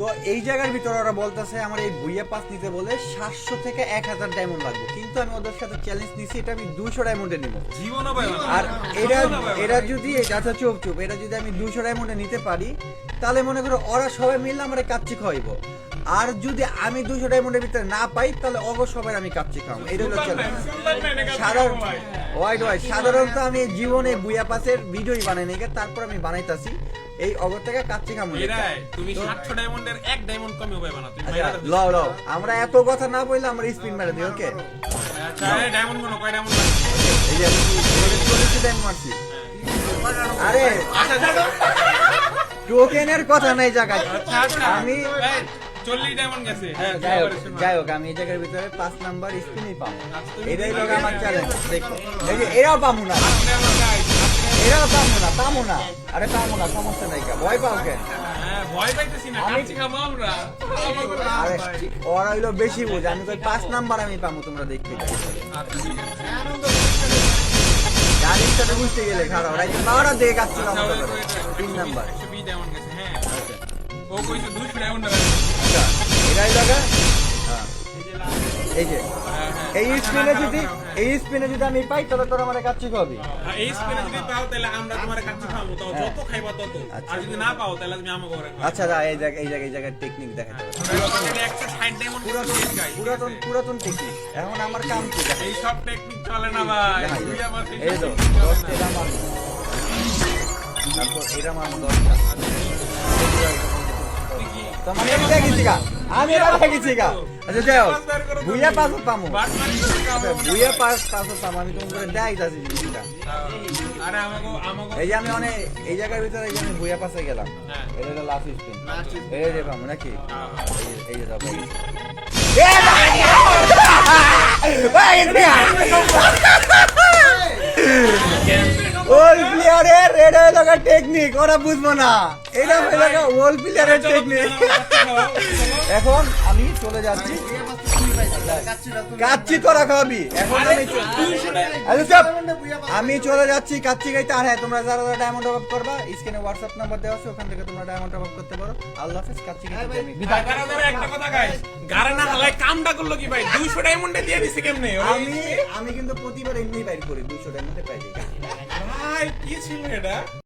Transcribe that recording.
তো এই জায়গার ভিতরে ওরা বলতেছে আমার এই ভুইয়া পাস নিতে বলে সাতশো থেকে এক হাজার ডায়মন্ড লাগবে। কিন্তু আমি ওদের সাথে চ্যালেঞ্জ নিছি এটা আমি দুশো ডায়মন্ডে নিব। আর এটা না। এটা যদি আচ্ছা চুপ চুপ এটা যদি আমি দুশো ডায়মন্ডে নিতে পারি তাহলে মনে করো ওরা সবাই মিললে আমার কাচ্চি খাওয়াইব। আর যদি আমি দুশো ডায়মন্ডের ভিতরে না পাই তাহলে অগ সবাই আমি কাচ্চি খাওয়াবো। এটা হলো চ্যালেঞ্জ সাধারণ ওয়াইড ওয়াইড সাধারণত আমি জীবনে বুয়া পাসের ভিডিওই বানাই নাই তারপর আমি বানাইতাছি। এই অগর থেকে কাচ্চি খামো তুমি সাতশো ডায়মন্ডের এক ডায়মন্ড কমে তুমি আচ্ছা। লও লও। আমরা এত কথা না বললে আমরা স্পিন মেরে দিই ওকে আচ্ছা, ডায়মন্ডগুলো কয় ডায়মন্ড এই যে চল্লিশ টাইম মারছি? আরে! আচ্ছা, আচ্ছা, টোকেনের কথা নাই জায়গায় আচ্ছা। আমি এই, চল্লিশ ডায়মন্ড গেছে। যাই হোক যাই হোক আমি এই জায়গার ভিতরে পাঁচ নাম্বার স্পিনই পাবো। এটাই লোক আমার চ্যালেঞ্জ দেখো। এরাও পাবো না। আট ডায়মন্ড guys, আট এরাও পাবো না পাবো না। আরে পাবো না সমস্যা নাই কা ভয় পাও কেন? ভয় পাইতেছি না আমি- কাচ্চি খাব আমরা। আমাকে লাভ আরে ভাই। ওরা হইল বেশি বোঝে আমি তো পাঁচ নাম্বার আমি পাবো তোমরা দেখতে। গাড়ির বুঝতে গেলে খারাপ বারোটা দিয়ে আচ্ছা, তিন নাম্বার। 120 ডায়মন্ড গেছে, হ্যাঁ। ও কইছে 200 ডায়মন্ড এরাই লাগা হ্যাঁ এই যে। হ্যাঁ, হ্যাঁ। এই স্পিনে যদি এই স্পিনে যদি আমি পাই তাহলে তোর আমার কাচ্চি খাবি আর এই স্পিনে যদি পাও তাহলে আমরা তোমার কাছে খাব তো হ্যাঁ। যত খাইবা তত। আচ্ছা। আর যদি না পাও তাহলে তুমি আমাকে করে আচ্ছা দা এই জায়গা এই জায়গায় টেকনিক ডায়মন্ড পুরাতন পুরাতন টেকনিক এখন আমার কাম কি? এই সব টেকনিক চলে না ভাই। দেখাই আমার এই তো দশটা না। তারপর এটা মারবো দশটা তো মানে আমি দেখেছি গা আমি এটা দেখেছি গা আচ্ছা হোক ভুইয়া পাস পামু। ভুইয়া পাস পাস পামু আমি তোমাকে করে দেখাই যাচ্ছি জিনিসটা এই যে আমি অনেক এই জায়গার ভিতরে এই যে আমি ভুইয়া পাসে গেলাম হ্যাঁ। এটা হলো লাস্ট স্পিন এই যে পামু নাকি হ্যাঁ। এই যে- এই যে ওল প্লেয়ারের এটা হলো টেকনিক ওরা বুঝব না। এটা হলো ওল প্লেয়ারের টেকনিক এখন আমি চলে যাচ্ছি। কাচ্চি তোরা খাবি। এখন আমি আচ্ছা, চলে যাচ্ছি কাচ্চি গাইতে আর হ্যাঁ তোমরা যারা যারা ডায়মন্ড অফ করবা স্ক্রিনে হোয়াটসঅ্যাপ নাম্বার দেওয়া আছে ওখান থেকে তোমরা ডায়মন্ড অফ করতে পারো। আল্লাহ হাফেজ কাচ্চি একটা কথা গাইস গারা না কামটা করল কি ভাই? 200 ডায়মন্ডে দিয়ে দিছে কেমনে? আমি আমি কিন্তু প্রতিবার এমনি বাইর করি দুশো ডায়মন্ডে পাই ভাই কি ছিল